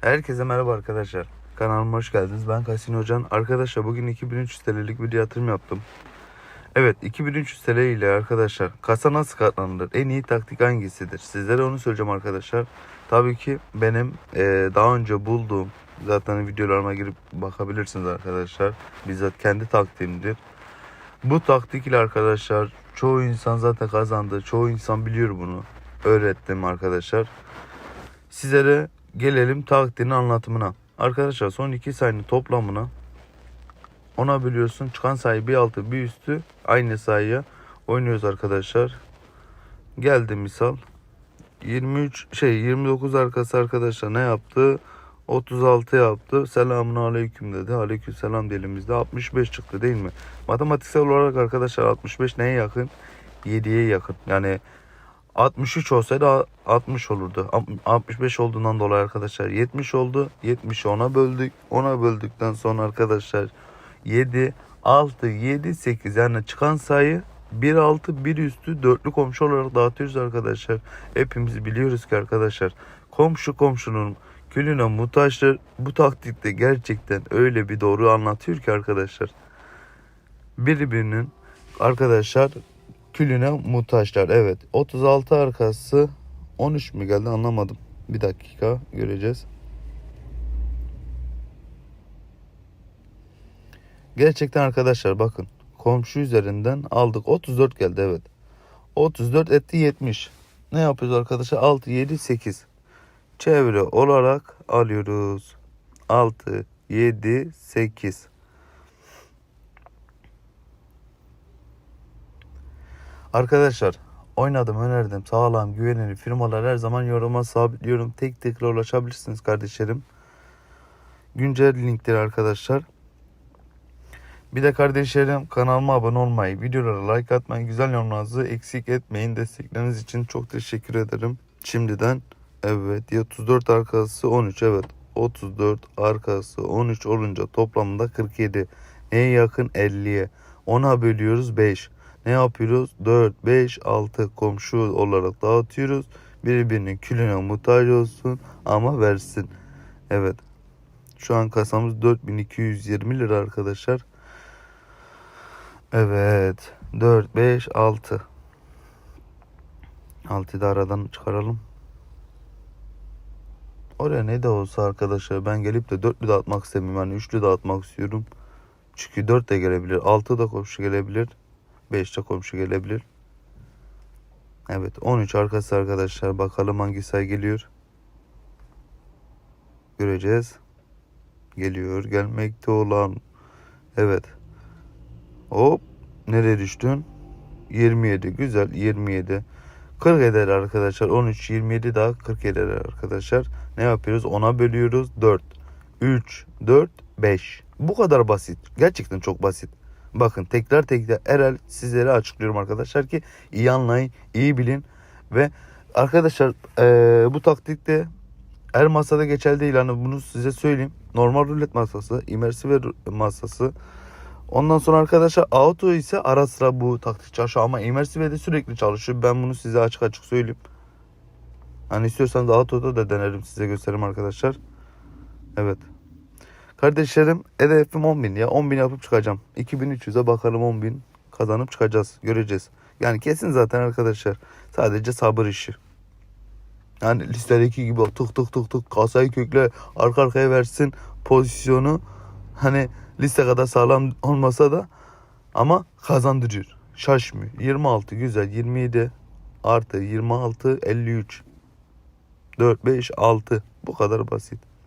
Herkese merhaba arkadaşlar. Kanalıma hoş geldiniz. Ben Kasin Hocan. Arkadaşlar bugün 2300 TL'lik bir yatırım yaptım. Evet 2300 TL ile arkadaşlar kasa nasıl katlanılır? En iyi taktik hangisidir? Sizlere onu söyleyeceğim arkadaşlar. Tabii ki benim eee, daha önce bulduğum zaten videolarıma girip bakabilirsiniz arkadaşlar. Bizzat kendi taktiğimdir. Bu taktik ile arkadaşlar çoğu insan zaten kazandı. Çoğu insan biliyor bunu. Öğrettim arkadaşlar. Sizlere gelelim taktiğin anlatımına. Arkadaşlar son iki sayının toplamına ona bölüyorsun. Çıkan sayı bir altı bir üstü aynı sayıya oynuyoruz arkadaşlar. Geldi misal. 23 şey 29 arkası arkadaşlar ne yaptı? 36 yaptı. Selamun aleyküm dedi. Aleyküm selam diyelimizde 65 çıktı değil mi? Matematiksel olarak arkadaşlar 65 neye yakın? 7'ye yakın. Yani 63 olsaydı 60 olurdu. 65 olduğundan dolayı arkadaşlar 70 oldu. 70'i 10'a böldük. 10'a böldükten sonra arkadaşlar 7, 6, 7, 8 yani çıkan sayı 1 altı 1 üstü dörtlü komşu olarak dağıtıyoruz arkadaşlar. Hepimiz biliyoruz ki arkadaşlar komşu komşunun külüne muhtaçtır. Bu taktikte gerçekten öyle bir doğru anlatıyor ki arkadaşlar. Birbirinin arkadaşlar külüne muhtaçlar. Evet 36 arkası 13 mü geldi anlamadım. Bir dakika göreceğiz. Gerçekten arkadaşlar bakın komşu üzerinden aldık 34 geldi evet. 34 etti 70. Ne yapıyoruz arkadaşlar? 6, 7, 8. Çevre olarak alıyoruz. 6, 7, 8. Arkadaşlar oynadım önerdim sağlam güvenilir firmalar her zaman yoruma sabitliyorum. Tek tek ulaşabilirsiniz kardeşlerim. Güncel linkleri arkadaşlar. Bir de kardeşlerim kanalıma abone olmayı, videolara like atmayı, güzel yorumlarınızı eksik etmeyin. Destekleriniz için çok teşekkür ederim. Şimdiden evet 34 arkası 13 evet 34 arkası 13 olunca toplamda 47. Neye yakın 50'ye. 10'a bölüyoruz 5. Ne yapıyoruz? 4, 5, 6 komşu olarak dağıtıyoruz. Birbirinin külüne muhtaç olsun ama versin. Evet. Şu an kasamız 4220 lira arkadaşlar. Evet. 4, 5, 6. 6'yı da aradan çıkaralım. Oraya ne de olsa arkadaşlar ben gelip de dörtlü de atmak istemiyorum. Yani üçlü de atmak istiyorum. Çünkü 4 de gelebilir. 6 da komşu gelebilir. 5 de komşu gelebilir. Evet 13 arkası arkadaşlar. Bakalım hangi sayı geliyor. Göreceğiz. Geliyor. Gelmekte olan. Evet. Hop. Nereye düştün? 27. Güzel. 27. 40 eder arkadaşlar. 13, 27 daha 40 eder arkadaşlar. Ne yapıyoruz? 10'a bölüyoruz. 4, 3, 4, 5. Bu kadar basit. Gerçekten çok basit. Bakın tekrar tekrar Erel sizlere açıklıyorum arkadaşlar ki iyi anlayın, iyi bilin ve arkadaşlar eee, bu taktikte her masada geçerli değil. Hani bunu size söyleyeyim. Normal rulet masası, immersive masası. Ondan sonra arkadaşlar auto ise ara sıra bu taktik çalışıyor ama immersive de sürekli çalışıyor. Ben bunu size açık açık söyleyeyim. Hani istiyorsanız auto'da da denerim size gösteririm arkadaşlar. Evet. Kardeşlerim hedefim 10.000 ya 10.000 yapıp çıkacağım. 2300'e bakalım 10.000 kazanıp çıkacağız. Göreceğiz. Yani kesin zaten arkadaşlar. Sadece sabır işi. Yani listedeki gibi tık tık tık tık kasayı kökle arka arkaya versin pozisyonu. Hani liste kadar sağlam olmasa da ama kazandırıyor. Şaşmıyor. 26 güzel 27 artı 26 53 4 5 6 bu kadar basit.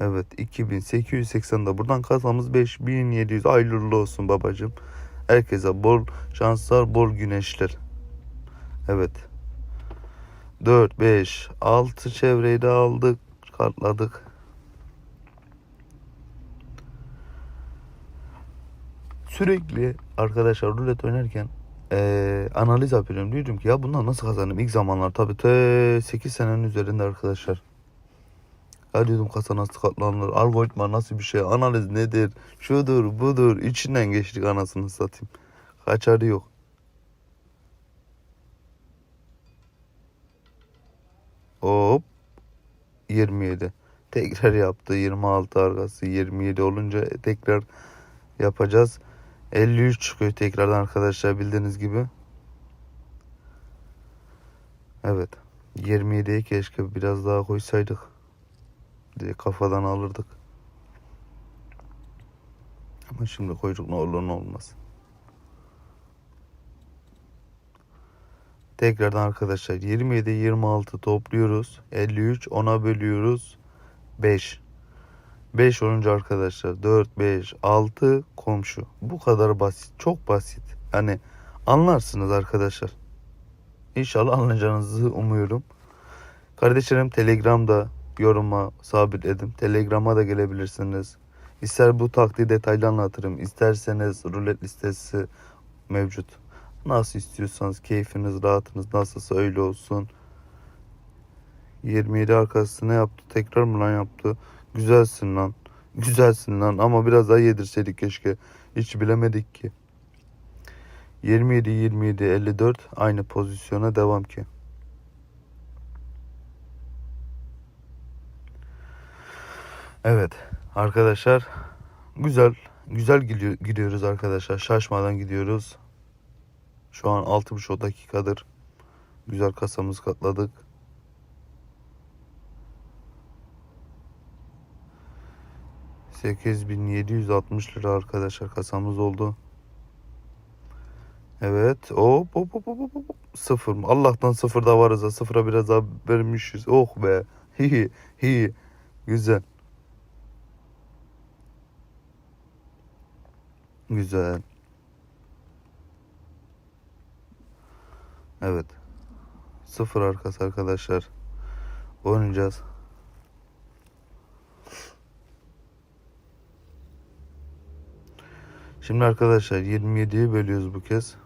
Evet 2880 da buradan kasamız 5700 hayırlı olsun babacım. Herkese bol şanslar bol güneşler. Evet. 4 5 6 çevreyi de aldık katladık. Sürekli arkadaşlar rulet oynarken eee, analiz yapıyorum. Diyorum ki ya bundan nasıl kazanırım? İlk zamanlar tabii te 8 senenin üzerinde arkadaşlar. Ya diyordum kasa nasıl katlanır, algoritma nasıl bir şey, analiz nedir, şudur budur, içinden geçtik anasını satayım. Kaçarı yok. Hop. 27. Tekrar yaptı 26 arkası 27 olunca tekrar yapacağız. 53 çıkıyor tekrardan arkadaşlar bildiğiniz gibi. Evet. 27'ye keşke biraz daha koysaydık. Diye kafadan alırdık. Ama şimdi koyduk ne olur ne olmaz. Tekrardan arkadaşlar 27 26 topluyoruz. 53 10'a bölüyoruz. 5. 5 olunca arkadaşlar 4 5 6 komşu. Bu kadar basit. Çok basit. Yani anlarsınız arkadaşlar. İnşallah anlayacağınızı umuyorum. Kardeşlerim Telegram'da yoruma sabitledim. Telegram'a da gelebilirsiniz. İster bu taktiği detaylı anlatırım. isterseniz rulet listesi mevcut. Nasıl istiyorsanız keyfiniz rahatınız nasılsa öyle olsun. 27 arkasını yaptı. Tekrar mı lan yaptı? Güzelsin lan. Güzelsin lan ama biraz daha yedirseydik keşke. Hiç bilemedik ki. 27 27 54 aynı pozisyona devam ki. Evet arkadaşlar güzel güzel gidiyor, gidiyoruz arkadaşlar. Şaşmadan gidiyoruz. Şu an 6,5 dakikadır. Güzel kasamızı katladık. ...8760 lira arkadaşlar kasamız oldu. Evet. Hop hop hop hop. Sıfır mı? Allah'tan sıfır da varız. Sıfıra biraz daha vermişiz. Oh be. Hi hi. Güzel. Güzel. Evet. Sıfır arkası arkadaşlar. Oynayacağız. Şimdi arkadaşlar 27'yi bölüyoruz bu kez.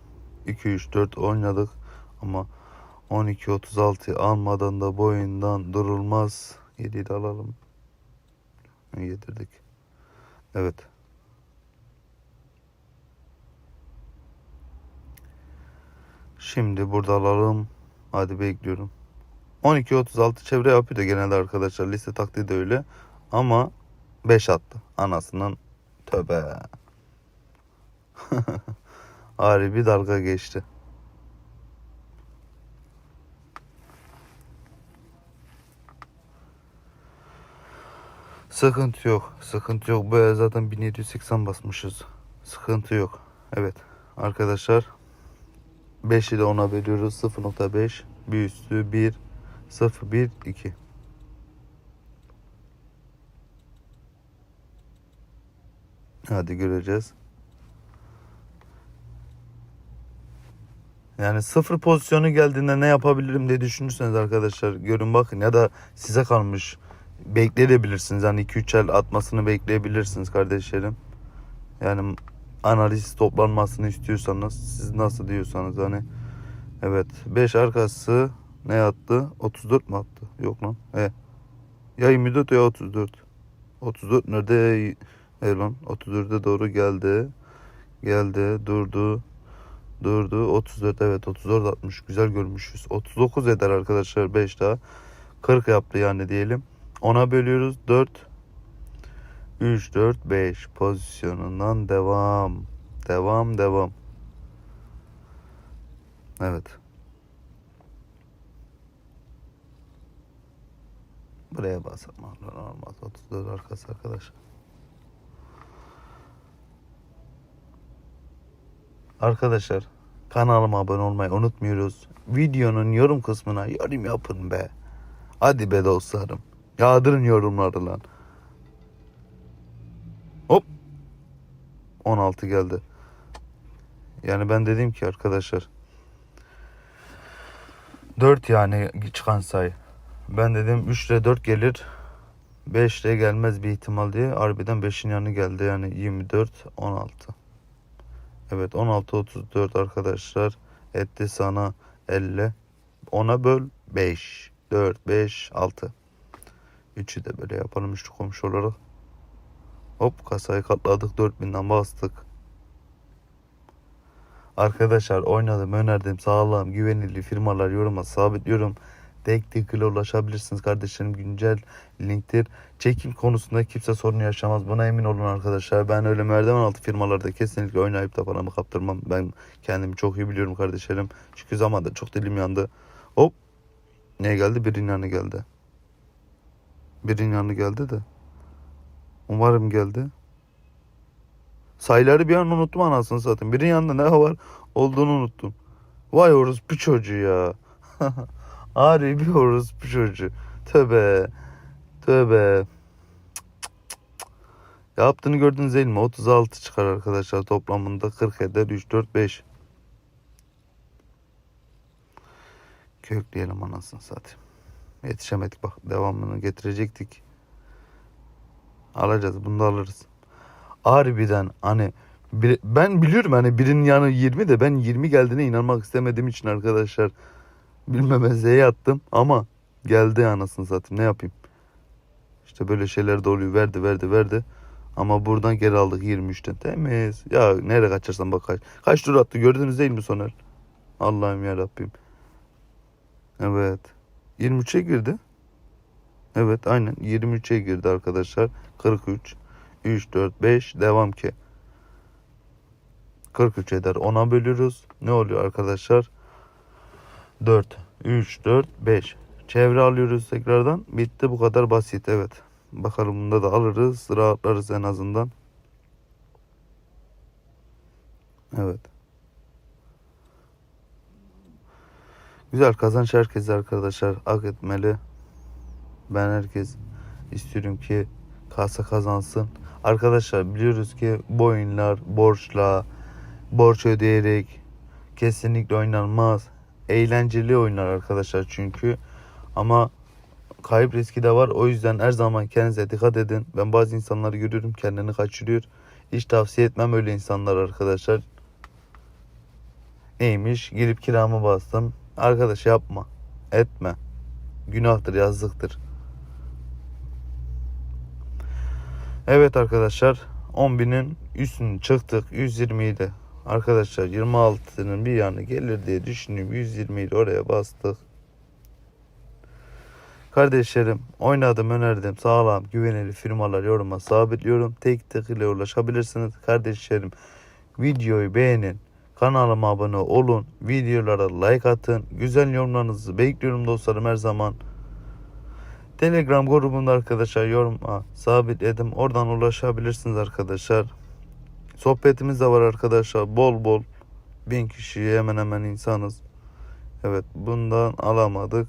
2 3 4 oynadık ama 12 36 almadan da bu oyundan durulmaz. 7'yi de alalım. Yedirdik. Evet. Şimdi burada alalım. Hadi bekliyorum. 12-36 çevre yapıyor da genelde arkadaşlar. Liste taktiği de öyle. Ama 5 attı. Anasının tövbe. Harbi bir dalga geçti. Sıkıntı yok. Sıkıntı yok. Bu zaten 1780 basmışız. Sıkıntı yok. Evet. Arkadaşlar 5 ile 10'a bölüyoruz. 0.5 bir üstü 1 0 1 2 Hadi göreceğiz. Yani sıfır pozisyonu geldiğinde ne yapabilirim diye düşünürseniz arkadaşlar görün bakın ya da size kalmış bekleyebilirsiniz. Yani 2-3 el atmasını bekleyebilirsiniz kardeşlerim. Yani analiz toplanmasını istiyorsanız siz nasıl diyorsanız hani evet 5 arkası ne attı? 34 mu attı? Yok lan. E ya 24 ya 34 34 nerede? E lan 34'e doğru geldi. Geldi durdu. Durdu 34 evet 34 atmış. Güzel görmüşüz. 39 eder arkadaşlar 5 daha. 40 yaptı yani diyelim. ona bölüyoruz 4 3, 4, 5 pozisyonundan devam. Devam, devam. Evet. Buraya basalım. Olmaz. 34 arkası arkadaşlar. Arkadaşlar kanalıma abone olmayı unutmuyoruz. Videonun yorum kısmına yorum yapın be. Hadi be dostlarım. Yağdırın yorumları lan. Hop. 16 geldi. Yani ben dedim ki arkadaşlar 4 yani çıkan sayı. Ben dedim 3 ile 4 gelir. 5 ile gelmez bir ihtimal diye. Harbiden 5'in yanı geldi. Yani 24 16. Evet 16 34 arkadaşlar. Etti sana 50. Ona böl 5. 4 5 6. 3'ü de böyle yapalım üçlü komşu olarak. Hop kasayı katladık 4000'den bastık. Arkadaşlar oynadım önerdim sağlam güvenilir firmalar yoruma sabitliyorum. tek tek ile ulaşabilirsiniz kardeşlerim. Güncel linktir. Çekim konusunda kimse sorun yaşamaz. Buna emin olun arkadaşlar. Ben öyle merdiven altı firmalarda kesinlikle oynayıp da paramı kaptırmam. Ben kendimi çok iyi biliyorum kardeşlerim. Çünkü zamanda çok dilim yandı. Hop. Ne geldi? Birinin yanı geldi. Birinin yanı geldi de. Umarım geldi. Sayıları bir an unuttum anasını satayım. Birinin yanında ne var olduğunu unuttum. Vay orospu çocuğu ya. Ari bir orospu çocuğu. Tövbe. Tövbe. Yaptığını gördünüz değil mi? 36 çıkar arkadaşlar toplamında 40 eder 3 4 5. Kökleyelim anasını satayım. Yetişemedik bak devamını getirecektik. Alacağız bunu da alırız. Harbiden hani bir- ben biliyorum hani birinin yanı 20 de ben 20 geldiğine inanmak istemediğim için arkadaşlar bilmemezliğe attım ama geldi anasını satayım ne yapayım. İşte böyle şeyler de oluyor verdi verdi verdi ama buradan geri aldık 23'ten temiz. Ya nereye kaçarsan bak kaç. Kaç tur attı gördünüz değil mi Soner? Allah'ım ya Rabbim. Evet. 23'e girdi. Evet aynen 23'e girdi arkadaşlar. 43 3 4 5 devam ki. 43 eder. 10'a bölüyoruz. Ne oluyor arkadaşlar? 4 3 4 5. Çevre alıyoruz tekrardan. Bitti bu kadar basit evet. Bakalım bunda da alırız. Rahatlarız en azından. Evet. Güzel kazanç herkese arkadaşlar hak etmeli. Ben herkes istiyorum ki kasa kazansın. Arkadaşlar biliyoruz ki bu oyunlar borçla, borç ödeyerek kesinlikle oynanmaz. Eğlenceli oyunlar arkadaşlar çünkü. Ama kayıp riski de var. O yüzden her zaman kendinize dikkat edin. Ben bazı insanları görüyorum kendini kaçırıyor. Hiç tavsiye etmem öyle insanlar arkadaşlar. Neymiş? Girip kiramı bastım. Arkadaş yapma. Etme. Günahtır, yazlıktır. Evet arkadaşlar 10.000'in üstünü çıktık 120'yi de arkadaşlar 26'nın bir yanı gelir diye düşünüyorum 120'yi de oraya bastık. Kardeşlerim oynadım önerdim sağlam güvenilir firmalar yoruma sabitliyorum tek tek ile ulaşabilirsiniz. Kardeşlerim videoyu beğenin kanalıma abone olun videolara like atın güzel yorumlarınızı bekliyorum dostlarım her zaman. Telegram grubunda arkadaşlar yoruma sabitledim. Oradan ulaşabilirsiniz arkadaşlar. Sohbetimiz de var arkadaşlar. Bol bol. Bin kişiye hemen hemen insanız. Evet bundan alamadık.